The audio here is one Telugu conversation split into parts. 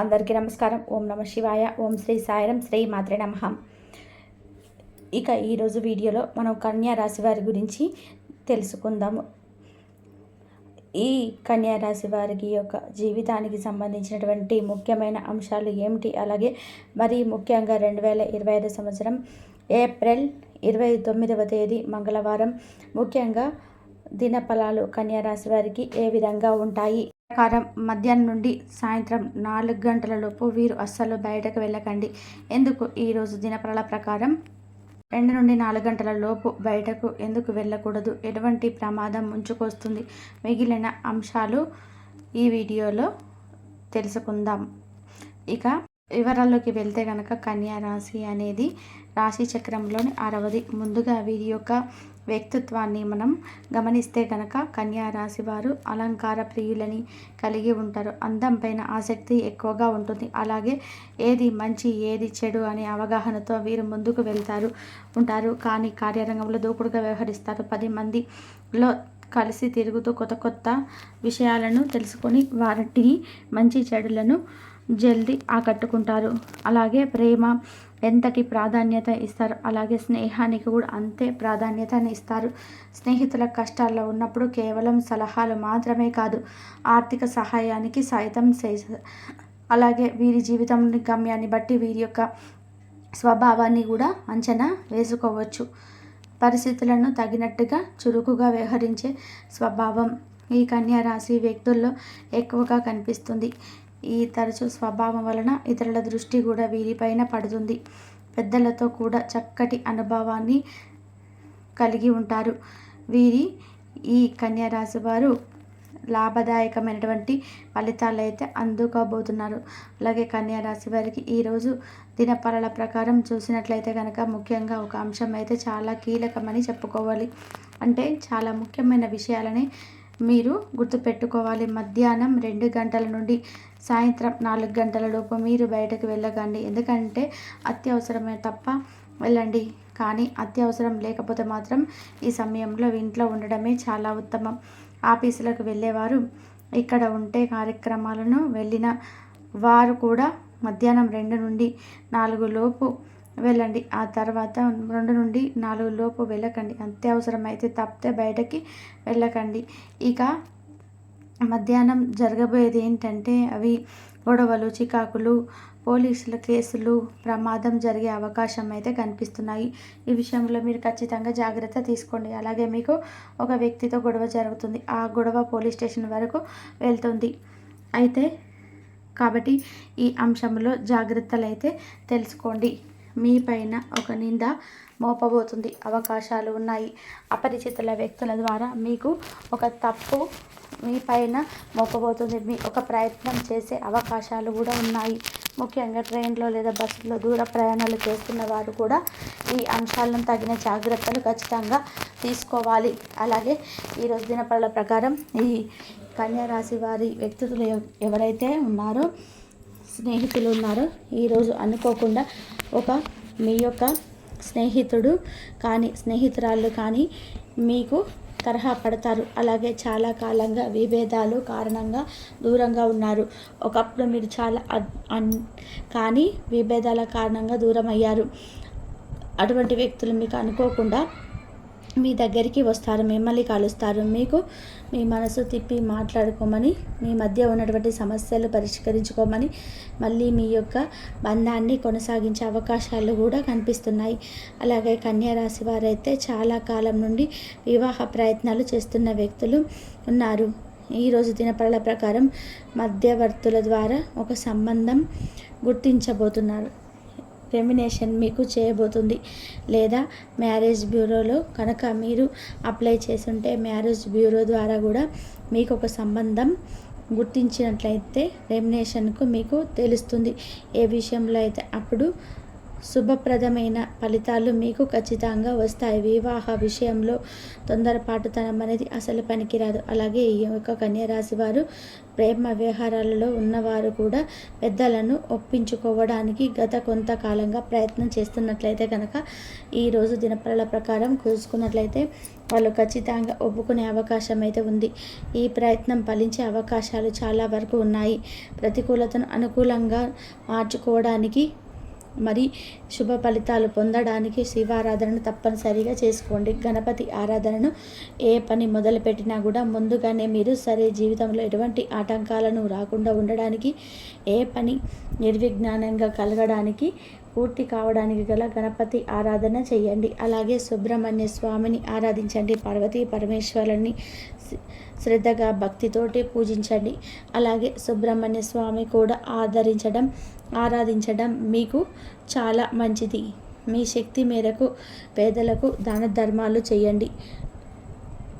అందరికీ నమస్కారం. ఓం నమ శివాయ. ఓం శ్రీ సాయరం. శ్రీ మాత్రే నమ. ఇక ఈరోజు వీడియోలో మనం కన్యా రాశి వారి గురించి తెలుసుకుందాము. ఈ కన్యా రాశి వారికి యొక్క జీవితానికి సంబంధించినటువంటి ముఖ్యమైన అంశాలు ఏమిటి? అలాగే మరి ముఖ్యంగా రెండు వేల ఇరవై ఐదు సంవత్సరం ఏప్రిల్ ఇరవై తొమ్మిదవ తేదీ మంగళవారం ముఖ్యంగా దినఫలాలు కన్యా రాశి వారికి ఏ విధంగా ఉంటాయి? ప్రకారం మధ్యాహ్నం నుండి సాయంత్రం నాలుగు గంటలలోపు వీరు అస్సలు బయటకు వెళ్ళకండి. ఎందుకు? ఈరోజు దినఫలాల ప్రకారం రెండు నుండి నాలుగు గంటల లోపు బయటకు ఎందుకు వెళ్ళకూడదు? ఎటువంటి ప్రమాదం ముంచుకొస్తుంది? మిగిలిన అంశాలు ఈ వీడియోలో తెలుసుకుందాం. ఇక వివరాల్లోకి వెళ్తే కనుక కన్యా రాశి అనేది రాశి చక్రంలోని అరవది ముందుగా వీరి యొక్క వ్యక్తిత్వాన్ని మనం గమనిస్తే కనుక కన్యా రాశి వారు అలంకార ప్రియులని కలిగి ఉంటారు. అందం పైన ఆసక్తి ఎక్కువగా ఉంటుంది. అలాగే ఏది మంచి ఏది చెడు అనే అవగాహనతో వీరు ముందుకు వెళ్తారు ఉంటారు. కానీ కార్యరంగంలో దూకుడుగా వ్యవహరిస్తారు. పది మందిలో కలిసి తిరుగుతూ కొత్త కొత్త విషయాలను తెలుసుకొని వారిని మంచి చెడులను జల్దీ ఆకట్టుకుంటారు. అలాగే ప్రేమ ఎంతటి ప్రాధాన్యత ఇస్తారు? అలాగే స్నేహానికి కూడా అంతే ప్రాధాన్యతని ఇస్తారు. స్నేహితుల కష్టాల్లో ఉన్నప్పుడు కేవలం సలహాలు మాత్రమే కాదు ఆర్థిక సహాయానికి సైతం అలాగే వీరి జీవితం గమ్యాన్ని బట్టి వీరి యొక్క స్వభావాన్ని కూడా అంచనా వేసుకోవచ్చు. పరిస్థితులను తగినట్టుగా చురుకుగా వ్యవహరించే స్వభావం ఈ కన్యా రాశి వ్యక్తుల్లో ఎక్కువగా కనిపిస్తుంది. ఈ తరచు స్వభావం వలన ఇతరుల దృష్టి కూడా వీరిపైన పడుతుంది. పెద్దలతో కూడా చక్కటి అనుభవాన్ని కలిగి ఉంటారు. వీరి ఈ కన్యారాశి వారు లాభదాయకమైనటువంటి ఫలితాలు అయితే అందుకోబోతున్నారు. అలాగే కన్యారాశి వారికి ఈరోజు దినపరాల ప్రకారం చూసినట్లయితే కనుక ముఖ్యంగా ఒక అంశం అయితే చాలా కీలకమని చెప్పుకోవాలి. అంటే చాలా ముఖ్యమైన విషయాలని మీరు గుర్తుపెట్టుకోవాలి. మధ్యాహ్నం రెండు గంటల నుండి సాయంత్రం నాలుగు గంటల లోపు మీరు బయటకు వెళ్ళకండి. ఎందుకంటే అత్యవసరమే తప్ప వెళ్ళండి. కానీ అత్యవసరం లేకపోతే మాత్రం ఈ సమయంలో ఇంట్లో ఉండడమే చాలా ఉత్తమం. ఆఫీసులకు వెళ్ళేవారు ఇక్కడ ఉంటే కార్యక్రమాలను వెళ్ళిన వారు కూడా మధ్యాహ్నం రెండు నుండి నాలుగు లోపు వెళ్ళండి. ఆ తర్వాత రెండు నుండి నాలుగు లోపు వెళ్ళకండి. అత్యవసరమైతే తప్పితే బయటకి వెళ్ళకండి. ఇక మధ్యాహ్నం జరగబోయేది ఏంటంటే అవి గొడవలు చికాకులు పోలీసుల కేసులు ప్రమాదం జరిగే అవకాశం అయితే కనిపిస్తున్నాయి. ఈ విషయంలో మీరు ఖచ్చితంగా జాగ్రత్త తీసుకోండి. అలాగే మీకు ఒక వ్యక్తితో గొడవ జరుగుతుంది. ఆ గొడవ పోలీస్ స్టేషన్ వరకు వెళ్తుంది. అయితే కాబట్టి ఈ అంశంలో జాగ్రత్తలు అయితే తెలుసుకోండి. మీ పైన ఒక నింద మోపబోతుంది. అవకాశాలు ఉన్నాయి. అపరిచితుల వ్యక్తుల ద్వారా మీకు ఒక తప్పు మీ పైన మోపబోతుంది. మీ ఒక ప్రయత్నం చేసే అవకాశాలు కూడా ఉన్నాయి. ముఖ్యంగా ట్రైన్లో లేదా బస్సులో దూర ప్రయాణాలు చేస్తున్న వారు కూడా ఈ అంశాలను తగిన జాగ్రత్తలు ఖచ్చితంగా తీసుకోవాలి. అలాగే ఈరోజు దినపళ్ళ ప్రకారం ఈ కన్యారాశి వారి వ్యక్తులు ఎవరైతే ఉన్నారో స్నేహితులు ఉన్నారో ఈరోజు అనుకోకుండా ఒక మీ యొక్క స్నేహితుడు కానీ స్నేహితురాళ్ళు కానీ మీకు తరహా పడతారు. అలాగే చాలా కాలంగా విభేదాలు కారణంగా దూరంగా ఉన్నారు. ఒకప్పుడు మీరు చాలా కానీ విభేదాల కారణంగా దూరం అయ్యారు అటువంటి వ్యక్తులు మీకు అనుకోకుండా మీ దగ్గరికి వస్తారు మిమ్మల్ని కలుస్తారు. మీకు మీ మనసు తిప్పి మాట్లాడుకోమని మీ మధ్య ఉన్నటువంటి సమస్యలు పరిష్కరించుకోమని మళ్ళీ మీ యొక్క బంధాన్ని కొనసాగించే అవకాశాలు కూడా కనిపిస్తున్నాయి. అలాగే కన్యారాశి వారైతే చాలా కాలం నుండి వివాహ ప్రయత్నాలు చేస్తున్న వ్యక్తులు ఉన్నారు. ఈరోజు దినపరల ప్రకారం మధ్యవర్తుల ద్వారా ఒక సంబంధం గుర్తించబోతున్నారు. రెమినేషన్ మీకు చేయబోతుంది. లేదా మ్యారేజ్ బ్యూరోలో కనుక మీరు అప్లై చేసుంటే మ్యారేజ్ బ్యూరో ద్వారా కూడా మీకు ఒక సంబంధం గుర్తించినట్లయితే రెమినేషన్కు మీకు తెలుస్తుంది. ఏ విషయంలో అయితే అప్పుడు శుభప్రదమైన ఫలితాలు మీకు ఖచ్చితంగా వస్తాయి. వివాహ విషయంలో తొందరపాటుతనం అనేది అసలు పనికిరాదు. అలాగే ఈ యొక్క కన్యరాశి వారు ప్రేమ వ్యవహారాలలో ఉన్నవారు కూడా పెద్దలను ఒప్పించుకోవడానికి గత కొంతకాలంగా ప్రయత్నం చేస్తున్నట్లయితే కనుక ఈరోజు దినపరల ప్రకారం చూసుకున్నట్లయితే వాళ్ళు ఖచ్చితంగా ఒప్పుకునే అవకాశం అయితే ఉంది. ఈ ప్రయత్నం ఫలించే అవకాశాలు చాలా వరకు ఉన్నాయి. ప్రతికూలతను అనుకూలంగా మార్చుకోవడానికి మరి శుభ ఫలితాలు పొందడానికి శివారాధనను తప్పనిసరిగా చేసుకోండి. గణపతి ఆరాధనను ఏ పని మొదలుపెట్టినా కూడా ముందుగానే మీరు సరే జీవితంలో ఎటువంటి ఆటంకాలను రాకుండా ఉండడానికి ఏ పని నిర్విజ్ఞానంగా కలగడానికి పూర్తి కావడానికి గల గణపతి ఆరాధన చేయండి. అలాగే సుబ్రహ్మణ్య స్వామిని ఆరాధించండి. పార్వతీ పరమేశ్వరుని శ్రద్ధగా భక్తితోటి పూజించండి. అలాగే సుబ్రహ్మణ్య స్వామి కూడా ఆదరించడం ఆరాధించడం మీకు చాలా మంచిది. మీ శక్తి మేరకు పేదలకు దాన ధర్మాలు చేయండి.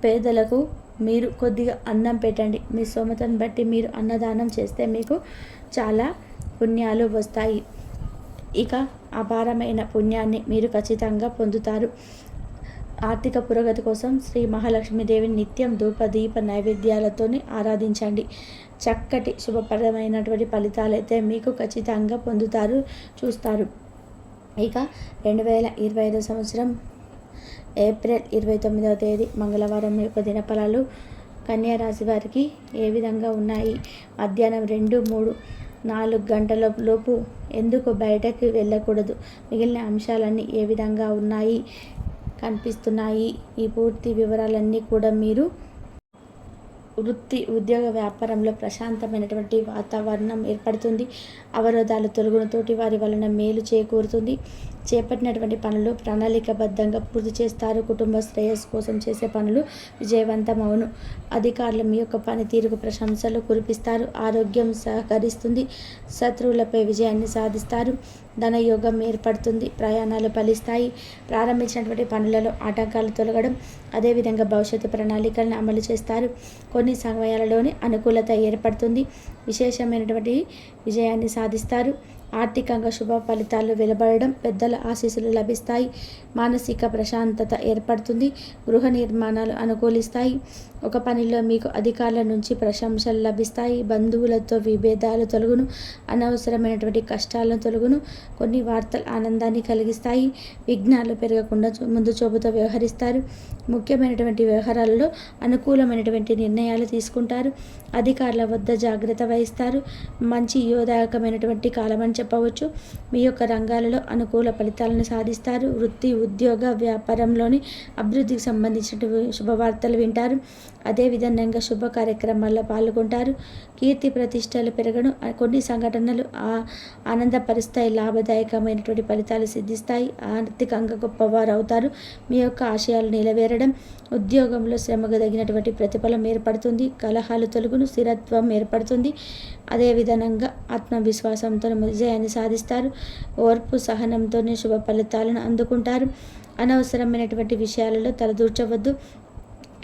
పేదలకు మీరు కొద్దిగా అన్నం పెట్టండి. మీ సోమతను బట్టి మీరు అన్నదానం చేస్తే మీకు చాలా పుణ్యాలు వస్తాయి. ఇక అపారమైన పుణ్యాన్ని మీరు ఖచ్చితంగా పొందుతారు. ఆర్థిక పురోగతి కోసం శ్రీ మహాలక్ష్మీదేవిని నిత్యం ధూప దీప నైవేద్యాలతో ఆరాధించండి. చక్కటి శుభప్రదమైనటువంటి ఫలితాలు అయితే మీకు ఖచ్చితంగా పొందుతారు చూస్తారు. ఇక రెండు వేల ఇరవై ఐదో సంవత్సరం ఏప్రిల్ ఇరవై తొమ్మిదవ తేదీ మంగళవారం యొక్క దినఫలాలు కన్యా రాశి వారికి ఏ విధంగా ఉన్నాయి? మధ్యాహ్నం రెండు మూడు నాలుగు గంటల లోపు ఎందుకు బయటకు వెళ్ళకూడదు? మిగిలిన అంశాలన్నీ ఏ విధంగా ఉన్నాయి? కనిపిస్తున్నాయి. ఈ పూర్తి వివరాలన్నీ కూడా మీరు వృత్తి ఉద్యోగ వ్యాపారంలో ప్రశాంతమైనటువంటి వాతావరణం ఏర్పడుతుంది. అవరోధాలు తొలగునతోటి వారి వలన మేలు చేకూరుతుంది. చేపట్టినటువంటి పనులు ప్రణాళికబద్ధంగా పూర్తి చేస్తారు. కుటుంబ శ్రేయస్సు కోసం చేసే పనులు విజయవంతమవును అధికారులు మీ యొక్క పనితీరుకు ప్రశంసలు కురిపిస్తారు. ఆరోగ్యం సహకరిస్తుంది. శత్రువులపై విజయాన్ని సాధిస్తారు. ధనయోగం ఏర్పడుతుంది. ప్రయాణాలు ఫలిస్తాయి. ప్రారంభించినటువంటి పనులలో ఆటంకాలు తొలగడం అదేవిధంగా భవిష్యత్తు ప్రణాళికలను అమలు చేస్తారు. కొన్ని సమయాలలోనే అనుకూలత ఏర్పడుతుంది. విశేషమైనటువంటి విజయాన్ని సాధిస్తారు. ఆర్థికంగా శుభ ఫలితాలు వెలువడడం పెద్దల ఆశీస్సులు లభిస్తాయి. మానసిక ప్రశాంతత ఏర్పడుతుంది. గృహ నిర్మాణాలు అనుకూలిస్తాయి. ఒక పనిలో మీకు అధికారుల నుంచి ప్రశంసలు లభిస్తాయి. బంధువులతో విభేదాలు తొలగును. అనవసరమైనటువంటి కష్టాలను తొలగును. కొన్ని వార్తలు ఆనందాన్ని కలిగిస్తాయి. విఘ్నాలు పెరగకుండా ముందు చూపుతో వ్యవహరిస్తారు. ముఖ్యమైనటువంటి వ్యవహారాలలో అనుకూలమైనటువంటి నిర్ణయాలు తీసుకుంటారు. అధికారుల వద్ద జాగ్రత్త వహిస్తారు. మంచి యోదాయకమైనటువంటి కాలం అని చెప్పవచ్చు. మీ యొక్క రంగాలలో అనుకూల ఫలితాలను సాధిస్తారు. వృత్తి ఉద్యోగ వ్యాపారంలోని అభివృద్ధికి సంబంధించిన శుభవార్తలు వింటారు. అదేవిధంగా శుభ కార్యక్రమాల్లో పాల్గొంటారు. కీర్తి ప్రతిష్టలు పెరగడం కొన్ని సంఘటనలు ఆనందపరుస్తాయి. లాభదాయకమైనటువంటి ఫలితాలు సిద్ధిస్తాయి. ఆర్థికంగా గొప్పవారు అవుతారు మీ యొక్క ఆశయాలు నిలవేరడం ఉద్యోగంలో శ్రమకు తగినటువంటి ప్రతిఫలం ఏర్పడుతుంది. కలహాలు తొలుగును స్థిరత్వం ఏర్పడుతుంది. అదేవిధంగా ఆత్మవిశ్వాసంతో విజయాన్ని సాధిస్తారు. ఓర్పు సహనంతోనే శుభ ఫలితాలను అందుకుంటారు. అనవసరమైనటువంటి విషయాలలో తలదూర్చవద్దు.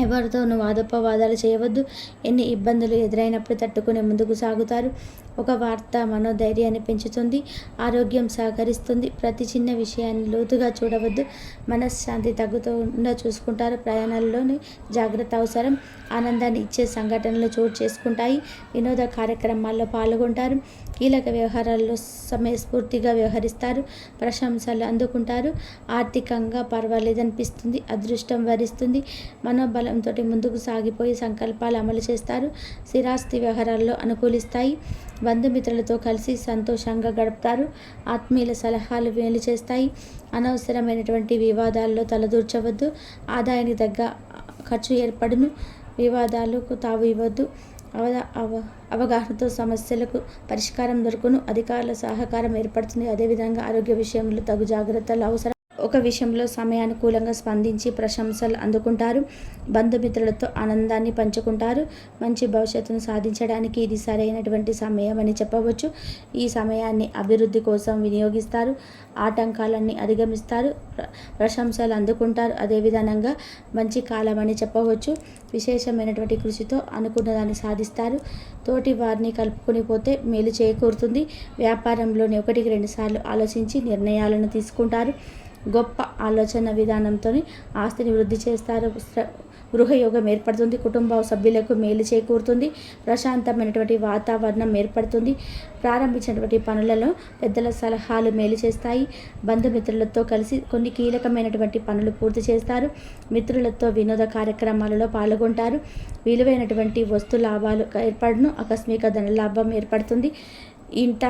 ఎవరితోనూ వాదోపవాదాలు చేయవద్దు. ఎన్ని ఇబ్బందులు ఎదురైనప్పుడు తట్టుకునే ముందుకు సాగుతారు. ఒక వార్త మనోధైర్యాన్ని పెంచుతుంది ఆరోగ్యం సహకరిస్తుంది. ప్రతి చిన్న విషయాన్ని లోతుగా చూడవద్దు. మనశ్శాంతి తగ్గుతుండా చూసుకుంటారు. ప్రయాణాల్లోని జాగ్రత్త అవసరం. ఆనందాన్ని ఇచ్చే సంఘటనలు చోటు చేసుకుంటాయి. వినోద కార్యక్రమాల్లో పాల్గొంటారు. కీలక వ్యవహారాల్లో సమయస్ఫూర్తిగా వ్యవహరిస్తారు ప్రశంసలు అందుకుంటారు. ఆర్థికంగా పర్వాలేదనిపిస్తుంది అదృష్టం వరిస్తుంది. మనోబలంతో ముందుకు సాగిపోయి సంకల్పాలు అమలు చేస్తారు. స్థిరాస్తి వ్యవహారాల్లో అనుకూలిస్తాయి. బంధుమిత్రులతో కలిసి సంతోషంగా గడుపుతారు. ఆత్మీయుల సలహాలు మేలు చేస్తాయి. అనవసరమైనటువంటి వివాదాల్లో తలదూర్చవద్దు. ఆదాయానికి తగ్గ ఖర్చు ఏర్పడును. వివాదాలకు తావు ఇవ్వద్దు. అవద అవ అవగాహనతో సమస్యలకు పరిష్కారం దొరుకును అధికారుల సహకారం ఏర్పడుతుంది. అదేవిధంగా ఆరోగ్య విషయంలో తగు జాగ్రత్తలు అవసరం. ఒక విషయంలో సమయానుకూలంగా స్పందించి ప్రశంసలు అందుకుంటారు. బంధుమిత్రులతో ఆనందాన్ని పంచుకుంటారు. మంచి భవిష్యత్తును సాధించడానికి ఇది సరైనటువంటి సమయం అని చెప్పవచ్చు. ఈ సమయాన్ని అభివృద్ధి కోసం వినియోగిస్తారు. ఆటంకాలన్నీ అధిగమిస్తారు. ప్రశంసలు అందుకుంటారు. అదేవిధంగా మంచి కాలం అని చెప్పవచ్చు. విశేషమైనటువంటి కృషితో అనుకున్న దాన్ని సాధిస్తారు. తోటి వారిని కలుపుకొని పోతే మేలు చేకూరుతుంది. వ్యాపారంలోని ఒకటికి రెండుసార్లు ఆలోచించి నిర్ణయాలను తీసుకుంటారు. గొప్ప ఆలోచన విధానంతో ఆస్తిని వృద్ధి చేస్తారు. గృహయోగం ఏర్పడుతుంది. కుటుంబ సభ్యులకు మేలు చేకూరుతుంది. ప్రశాంతమైనటువంటి వాతావరణం ఏర్పడుతుంది. ప్రారంభించినటువంటి పనులలో పెద్దల సలహాలు మేలు చేస్తాయి. బంధుమిత్రులతో కలిసి కొన్ని కీలకమైనటువంటి పనులు పూర్తి చేస్తారు. మిత్రులతో వినోద కార్యక్రమాలలో పాల్గొంటారు. విలువైనటువంటి వస్తు లాభాలు ఏర్పడను. ఆకస్మిక ధనలాభం ఏర్పడుతుంది. ఇంట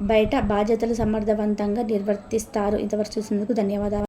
బయట బాధ్యతలు సమర్థవంతంగా నిర్వర్తిస్తారు. ఇంతవరకు చూసినందుకు ధన్యవాదాలు.